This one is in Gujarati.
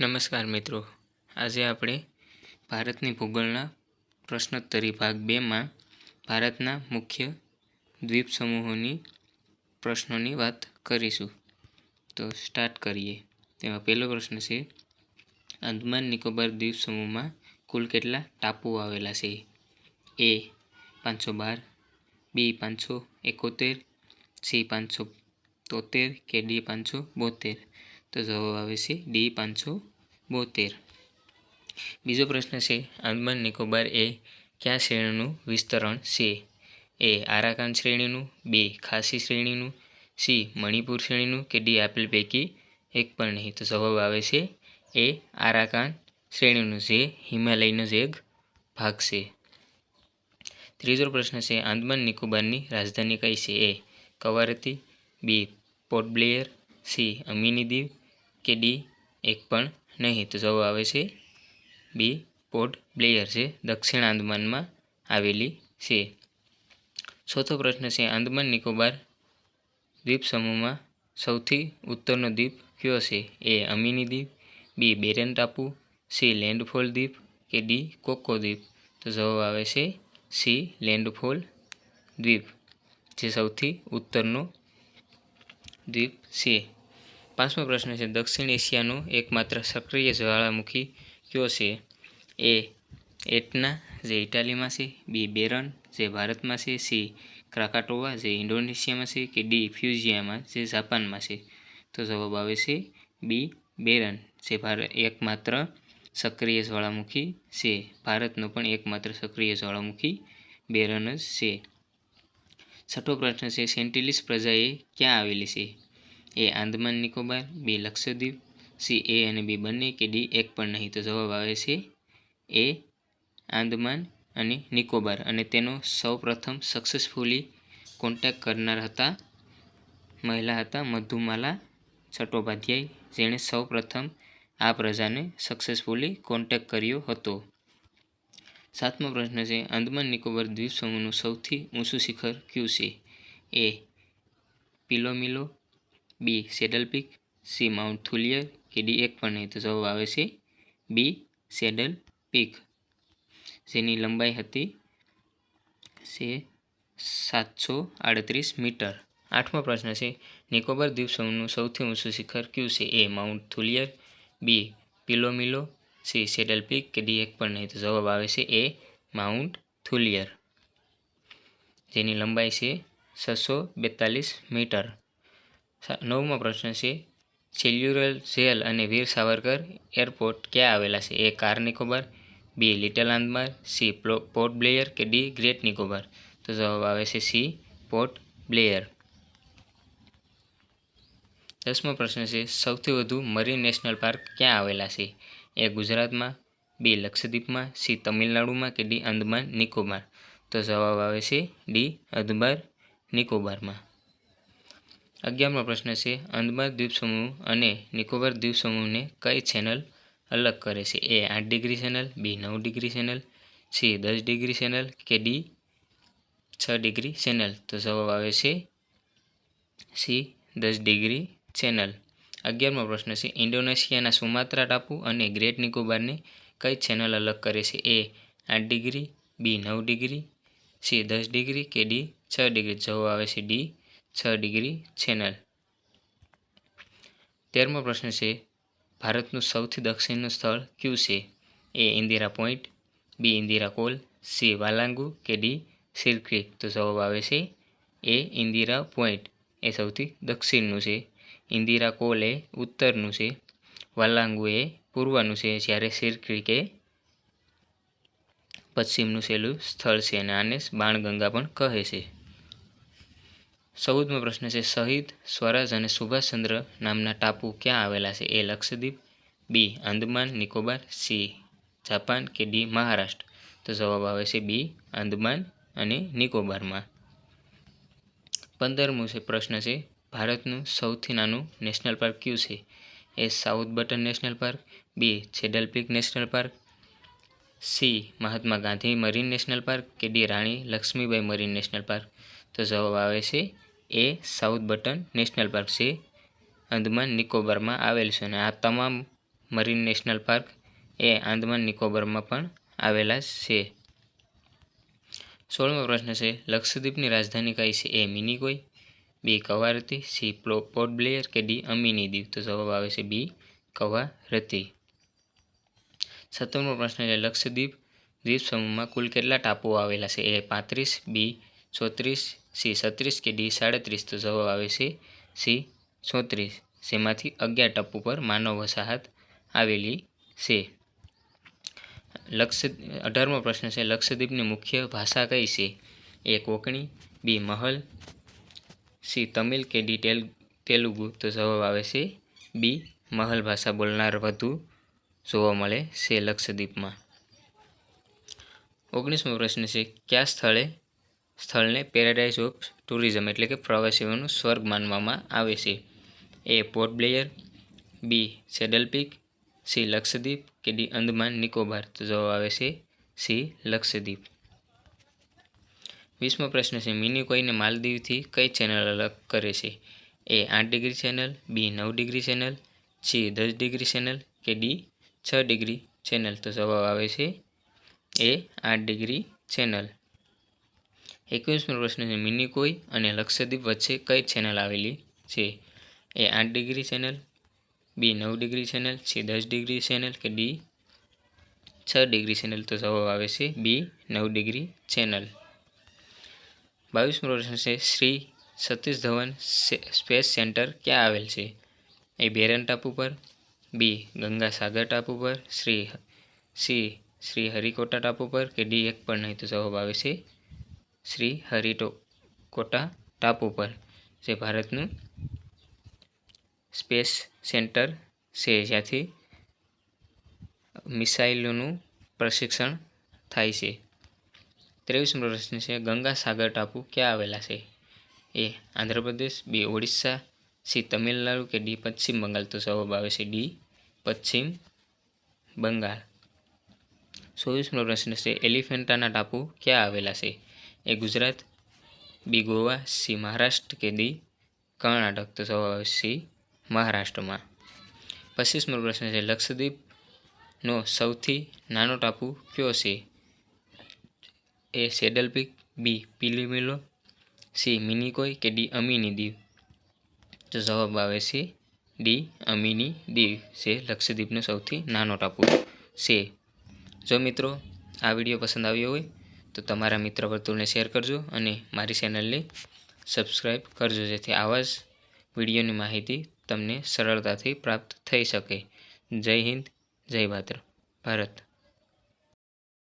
નમસ્કાર મિત્રો. આજે આપણે ભારતની ભૂગોળના પ્રશ્નોત્તરી ભાગ બેમાં ભારતના મુખ્ય દ્વીપ સમૂહોની પ્રશ્નોની વાત કરીશું. તો સ્ટાર્ટ કરીએ. તેમાં પહેલો પ્રશ્ન છે અંદમાન નિકોબાર દ્વીપ સમૂહમાં કુલ કેટલા ટાપુઓ આવેલા છે? એ પાંચસો બાર, બી પાંચસો એકોતેર, સી પાંચસો તોતેર, કે ડી પાંચસો બોતેર? તો જવાબ આવે છે ડી પાંચસો બોતેર. બીજો પ્રશ્ન છે, આંદમાન નિકોબાર એ કયા શ્રેણીનું વિસ્તરણ છે? એ આરાકાન શ્રેણીનું, બે ખાસી શ્રેણીનું, સી મણિપુર શ્રેણીનું કે ડી આપેલ પૈકી એક પણ નહીં? તો જવાબ આવે છે એ આરાકાન શ્રેણીનું જે હિમાલયનો જ ભાગ છે. ત્રીજો પ્રશ્ન છે, આંદમાન નિકોબારની રાજધાની કઈ છે? A Kavaratti, B Port Blair, C Amini Diu કે ડી એક પણ નહીં. તો જવાબ આવે છે બી. પોર્ટ બ્લેયર છે. દક્ષિણ આંદમાનમાં આવેલી છે. ચોથો પ્રશ્ન છે, આંદમાન નિકોબાર દ્વીપ સમૂહમાં સૌથી ઉત્તરનો દ્વીપ કયો છે? એ અમીની દ્વીપ, બી. બેરેન ટાપુ, સી. લેન્ડફોલ દ્વીપ, કે ડી. કોકો દ્વીપ? તો જવાબ આવે છે સી. લેન્ડફોલ દ્વીપ, જે સૌથી ઉત્તરનો દ્વીપ છે. પાંચમો પ્રશ્ન છે, દક્ષિણ એશિયાનો એકમાત્ર સક્રિય જ્વાળામુખી કયો છે? એ એટના, જે ઇટાલીમાં છે, બી બેરન, જે ભારતમાં છે, સી ક્રાકાટોવા, જે ઇન્ડોનેશિયામાં છે કે ડી ફ્યુઝિયામાં જે જાપાનમાં છે? તો જવાબ આવે છે બી બેરન, જે ભારત એકમાત્ર સક્રિય જ્વાળામુખી છે. ભારતનો પણ એકમાત્ર સક્રિય જ્વાળામુખી બેરન જ છે. છઠ્ઠો પ્રશ્ન છે, સેન્ટિલિસ પ્રજાએ ક્યાં આવેલી છે? A Andaman Nicobar B Lakshadweep, C A અને બી બંને, કે ડી એક પણ નહીં. તો જવાબ આવે છે એ આંદમાન અને નિકોબાર. અને તેનો સૌપ્રથમ સક્સેસફુલી કોન્ટેક્ટ કરનાર હતા, મહિલા હતા મધુમાલા ચટ્ટોપાધ્યાય. જેણે સૌપ્રથમ આ પ્રજાને સક્સેસફુલી કોન્ટેક્ટ કર્યો હતો. સાતમો પ્રશ્ન છે, આંદમાન નિકોબાર દ્વીપ સમૂહનું સૌથી ઊંચું શિખર ક્યુ છે? A Pilomilo B Saddle Peak C Mount Thuillier, કે ડી એક પણ નહીં તો જવાબ આવે છે બી સેડલ પીક જેની લંબાઈ હતી છે સાતસો આડત્રીસ મીટર. આઠમો પ્રશ્ન છે, નિકોબર દ્વીપ સૌથી ઊંચું શિખર કયું છે? A Mount Thuillier, B Pilomilo, C Saddle Peak કે ડી એક પણ નહીં તો જવાબ આવે છે એ માઉન્ટ થુલિયર. જેની લંબાઈ છે છસો બેતાલીસ મીટર. નવમો પ્રશ્ન છે સેલ્યુરલ સેલ અને વીર સાવરકર એરપોર્ટ ક્યાં આવેલા છે? A Car Nicobar B Little Andaman C Port Blair કે ડી ગ્રેટ નિકોબાર તો જવાબ આવે છે સી પોર્ટ બ્લેયર દસમો પ્રશ્ન છે, સૌથી વધુ મરીન નેશનલ પાર્ક ક્યાં આવેલા છે? એ ગુજરાતમાં, બી, લક્ષદ્વીપમાં, સી, તમિલનાડુમાં કે ડી, અંદમાન નિકોબાર? તો જવાબ આવે છે ડી, અંદમાન નિકોબારમાં. અગિયારમો પ્રશ્ન છે, અંદમાન દ્વીપ સમૂહ અને નિકોબાર દ્વીપ સમૂહને કઈ ચેનલ અલગ કરે છે? એ આઠ ડિગ્રી ચેનલ બી નવ ડિગ્રી ચેનલ સી દસ ડિગ્રી ચેનલ કે ડી છ ડિગ્રી ચેનલ તો જવાબ આવે છે, સી દસ ડિગ્રી ચેનલ અગિયારમો પ્રશ્ન છે, ઇન્ડોનેશિયાના સુમાત્રા ટાપુ અને ગ્રેટ નિકોબારને કઈ ચેનલ અલગ કરે છે? એ આઠ ડિગ્રી, બી નવ ડિગ્રી, સી દસ ડિગ્રી કે ડી છ ડિગ્રી? જવાબ આવે છે ડી છ ડિગ્રી ચેનલ. તેરમો પ્રશ્ન છે, ભારતનું સૌથી દક્ષિણનું સ્થળ કયું છે? A Indira Point, B Indira Col, C Valangu કે ડી સિરક્રીક તો જવાબ આવે છે, એ ઇન્દિરા પોઈન્ટ. એ સૌથી દક્ષિણનું છે. ઇન્દિરા કોલ એ ઉત્તરનું છે. વાલાંગુ એ પૂર્વનું છે. જ્યારે સિરક્રીક એ પશ્ચિમનું છેલ્લું સ્થળ છે અને આને બાણગંગા પણ કહે છે. ચૌદમો પ્રશ્ન છે શહીદ સ્વરાજ અને સુભાષચંદ્ર નામના ટાપુ ક્યાં આવેલા છે? A Lakshadweep B Andaman Nicobar C Japan કે ડી મહારાષ્ટ્ર? તો જવાબ આવે છે બી અંદમાન અને નિકોબારમાં. પંદરમું છે, પ્રશ્ન છે, ભારતનું સૌથી નાનું નેશનલ પાર્ક કયું છે? A South Button National Park B Saddle Peak National Park C Mahatma Gandhi Marine National Park કે D Rani Lakshmibai Marine National Park? તો જવાબ આવે છે A South Button National Park છે. અંદમાન નિકોબારમાં આવેલ છે અને આ તમામ મરીન નેશનલ પાર્ક એ આંદમાન નિકોબારમાં પણ આવેલા છે. સોળમો પ્રશ્ન છે, લક્ષદ્વીપની રાજધાની કઈ છે? A Minicoy B Kavaratti, C Port Blair કે ડી અમીની દ્વીપ તો જવાબ આવે છે બી કવારતી. સત્તરમો પ્રશ્ન છે, લક્ષદ્વીપ દ્વીપ સમૂહમાં કુલ કેટલા ટાપુઓ આવેલા છે? એ પાંત્રીસ, બી ચોત્રીસ સી છત્રીસ કે ડી સાડત્રીસ તો જવાબ આવે છે સી ચોત્રીસ. જેમાંથી અગિયાર ટાપુ પર માનવ વસાહત આવેલી છે. લક્ષ અઢારમો પ્રશ્ન છે, લક્ષદ્વીપની મુખ્ય ભાષા કઈ છે? એ કોકણી, બી મહલ, સી તમિલ કે ડી તેલ, તેલુગુ તો જવાબ આવે છે બી મહલ ભાષા બોલનાર વધુ જોવા મળે છે લક્ષદ્વીપમાં. ઓગણીસમો પ્રશ્ન છે, કયા સ્થળે સ્થળને પેરાડાઇઝ ઓફ ટુરિઝમ એટલે કે પ્રવાસીઓનું સ્વર્ગ માનવામાં આવે છે. A Port Blair, B Saddle Peak C Lakshadweep, કે ડી અંદમાન નિકોબાર. તો જવાબ આવે છે સી લક્ષદ્વીપ. વીસમો પ્રશ્ન છે, મિની કોઈને માલદીવથી કઈ ચેનલ અલગ કરે છે? એ આઠ ડિગ્રી ચેનલ, બી નવ ડિગ્રી ચેનલ, સી દસ ડિગ્રી ચેનલ, કે ડી છ ડિગ્રી ચેનલ? તો જવાબ આવે છે એ આઠ ડિગ્રી ચેનલ. એકવીસમો પ્રશ્ન છે મિનિકોઈ અને લક્ષદ્વીપ વચ્ચે કઈ ચેનલ આવેલી છે? એ આઠ ડિગ્રી ચેનલ બી નવ ડિગ્રી ચેનલ સી દસ ડિગ્રી ચેનલ કે ડી છ ડિગ્રી ચેનલ તો જવાબ આવે છે બી નવ ડિગ્રી ચેનલ બાવીસમો પ્રશ્ન છે, શ્રી સતીશ ધવન સ્પેસ સેન્ટર ક્યાં આવેલ છે? એ બેરન ટાપુ પર, બી ગંગા સાગર ટાપુ પર, શ્રી સી શ્રી હરિકોટા ટાપુ પર કે ડી એક પણ નહીં તો જવાબ આવે છે શ્રી હરિટો કોટા ટાપુ પર, જે ભારતનું સ્પેસ સેન્ટર છે, જ્યાંથી મિસાઇલોનું પ્રશિક્ષણ થાય છે. ત્રેવીસમો પ્રશ્ન છે, ગંગા સાગર ટાપુ ક્યાં આવેલા છે? A, Andhra Pradesh, B, Odisha, C, Tamil Nadu કે ડી, પશ્ચિમ બંગાળ? તો જવાબ આવે છે ડી, પશ્ચિમ બંગાળ. ચોવીસમો પ્રશ્ન છે, એલિફેન્ટાના ટાપુ ક્યાં આવેલા છે? A Gujarat, B Goa, C Maharashtra કે ડી કર્ણાટક. તો જવાબ સી મહારાષ્ટ્રમાં. પચીસમો પ્રશ્ન છે, લક્ષદ્વીપનો સૌથી નાનો ટાપુ કયો છે? A Saddle Peak B પિલીમિલો, C Minicoy કે ડી અમીની દીવ? તો જવાબ આવે છે ડી અમીની દીવ છે લક્ષદ્વીપનો સૌથી નાનો ટાપુ છે. જો મિત્રો, આ વીડિયો પસંદ આવ્યો હોય તો તમારા મિત્ર વર્તુળને શેર કરજો અને મારી ચેનલને સબસ્ક્રાઈબ કરજો, જેથી આવા જ વિડીયોની માહિતી તમને સરળતાથી પ્રાપ્ત થઈ શકે. જય હિન્દ, જય માત્ર ભારત.